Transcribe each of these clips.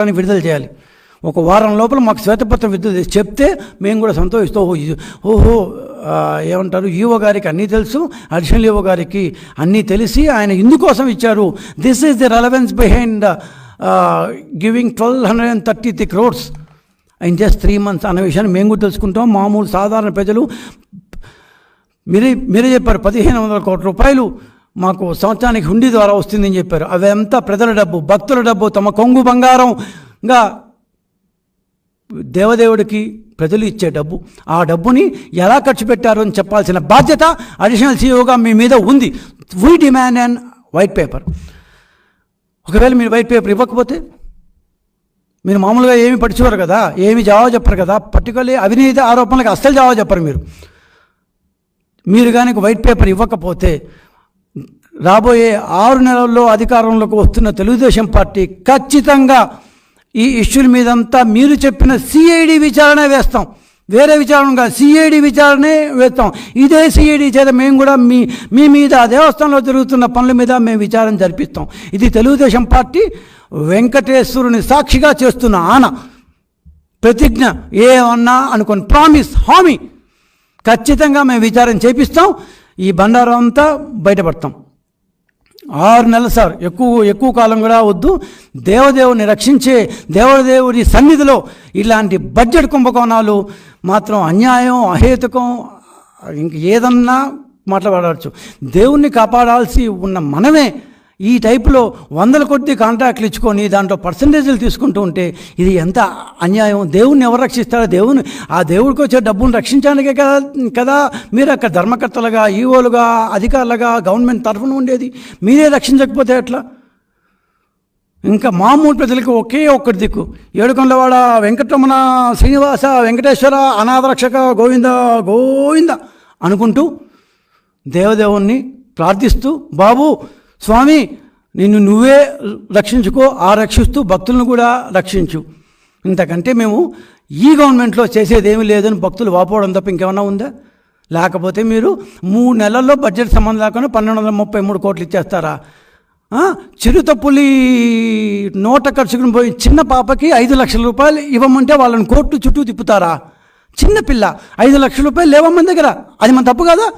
కానీ విడుదల చేయాలి. ఒక వారం లోపల మాకు శ్వేతపత్రం విడుదల చెప్తే మేము కూడా సంతోషిస్తూ ఓహో ఓహో ఏమంటారు ఈవో గారికి అన్నీ తెలుసు అడిషనల్ ఈవో గారికి అన్నీ తెలిసి ఆయన ఇందుకోసం ఇచ్చారు. This is the relevance behind giving twelve hundred and thirty three crores in just three months అనే విషయాన్ని మేము కూడా తెలుసుకుంటాం. మామూలు సాధారణ ప్రజలు మీరే మీరే చెప్పారు పదిహేను వందల కోట్ల రూపాయలు మాకు సంవత్సరానికి హుండీ ద్వారా వస్తుందని చెప్పారు. అవంతా ప్రజల డబ్బు భక్తుల డబ్బు తమ కొంగు బంగారంగా దేవదేవుడికి ప్రజలు ఇచ్చే డబ్బు. ఆ డబ్బుని ఎలా ఖర్చు పెట్టారు అని చెప్పాల్సిన బాధ్యత అడిషనల్ సీఈఓగా మీ మీద ఉంది. We demand and white paper ఒకవేళ మీరు వైట్ పేపర్ ఇవ్వకపోతే మీరు మామూలుగా ఏమి పడిచేవారు కదా ఏమి జవాబు చెప్పరు కదా పర్టికులర్లీ అవినీతి ఆరోపణలకు అస్సలు జవాబు చెప్పరు మీరు. మీరు కానీ వైట్ పేపర్ ఇవ్వకపోతే రాబోయే ఆరు నెలల్లో అధికారంలోకి వస్తున్న తెలుగుదేశం పార్టీ ఖచ్చితంగా ఈ ఇష్యూల మీదంతా మీరు చెప్పిన సిఐడి విచారణ వేస్తాం. వేరే విచారణ కాదు సిఐడి విచారణే వేస్తాం. ఇదే సిఐడి చేత మేము కూడా మీ మీ మీద దేవస్థానంలో జరుగుతున్న పనుల మీద మేము విచారణ జరిపిస్తాం. ఇది తెలుగుదేశం పార్టీ వెంకటేశ్వరుని సాక్షిగా చేస్తున్న ఆన ప్రతిజ్ఞ ఏమన్నా అనుకుని ప్రామిస్ హామీ ఖచ్చితంగా మేము విచారణ చేపిస్తాం. ఈ బండారం అంతా బయటపడతాం. ఆరు నెలలు సార్ ఎక్కువ ఎక్కువ కాలం కూడా వద్దు. దేవదేవుని రక్షించే దేవదేవుని సన్నిధిలో ఇలాంటి బడ్జెట్ కుంభకోణాలు మాత్రం అన్యాయం అహేతుకం ఇంక ఏదన్నా మాట్లాడవచ్చు. దేవుణ్ణి కాపాడాల్సి ఉన్న మనమే ఈ టైపులో వందల కొద్ది కాంట్రాక్ట్లు ఇచ్చుకొని దాంట్లో పర్సంటేజీలు తీసుకుంటూ ఉంటే ఇది ఎంత అన్యాయం? దేవుణ్ణి ఎవరు రక్షిస్తారో దేవుని ఆ దేవుడికి వచ్చే డబ్బును రక్షించడానికే కదా కదా మీరు అక్కడ ధర్మకర్తలుగా ఈఓలుగా అధికారులుగా గవర్నమెంట్ తరఫున ఉండేది. మీరే రక్షించకపోతే ఎట్లా? ఇంకా మామూలు ప్రజలకు ఒకే ఒక్కటి దిక్కు. ఏడుకొండవాడ వెంకటరమణ శ్రీనివాస వెంకటేశ్వర అనాథరక్షక గోవింద గోవింద అనుకుంటూ దేవదేవుణ్ణి ప్రార్థిస్తూ బాబు స్వామి నిన్ను నువ్వే రక్షించుకో ఆ రక్షిస్తూ భక్తులను కూడా రక్షించు. ఇంతకంటే మేము ఈ గవర్నమెంట్లో చేసేది లేదని భక్తులు వాపోవడం తప్ప ఇంకేమన్నా ఉందా? లేకపోతే మీరు మూడు నెలల్లో బడ్జెట్ సంబంధం లేకుండా పన్నెండు వందల ముప్పై మూడు కోట్లు ఇచ్చేస్తారా? చిరుత చిరుతపులి నోట ఖర్చుకుని పోయి చిన్న పాపకి ఐదు లక్షల రూపాయలు ఇవ్వమంటే వాళ్ళని కోర్టు చుట్టూ తిప్పుతారా? చిన్న పిల్ల ఐదు లక్షల రూపాయలు లేవమ్మని దగ్గర. అది మన తప్పు కదా?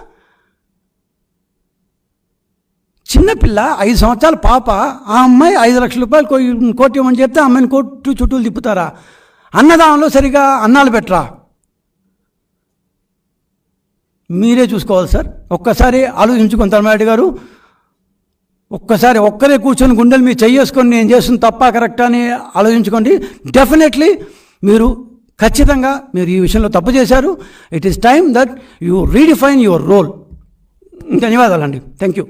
చిన్నపిల్ల ఐదు సంవత్సరాల పాప ఆ అమ్మాయి ఐదు లక్షల రూపాయలు కో- కోటి ఇవ్వమని చెప్తే ఆ అమ్మాయిని కోర్టు చుట్టూలు తిప్పుతారా? అన్నదానంలో సరిగా అన్నాలు పెట్టరా? మీరే చూసుకోవాలి సార్. ఒక్కసారి ఆలోచించుకుని తలమారెడ్డి గారు. ఒక్కసారి ఒక్కరే కూర్చొని గుండెలు మీరు చెయ్యేసుకొని నేను చేస్తున్న తప్ప కరెక్టా అని ఆలోచించుకోండి. డెఫినెట్లీ మీరు ఖచ్చితంగా మీరు ఈ విషయంలో తప్పు చేశారు. It is time that you redefine your role ధన్యవాదాలండి. Thank you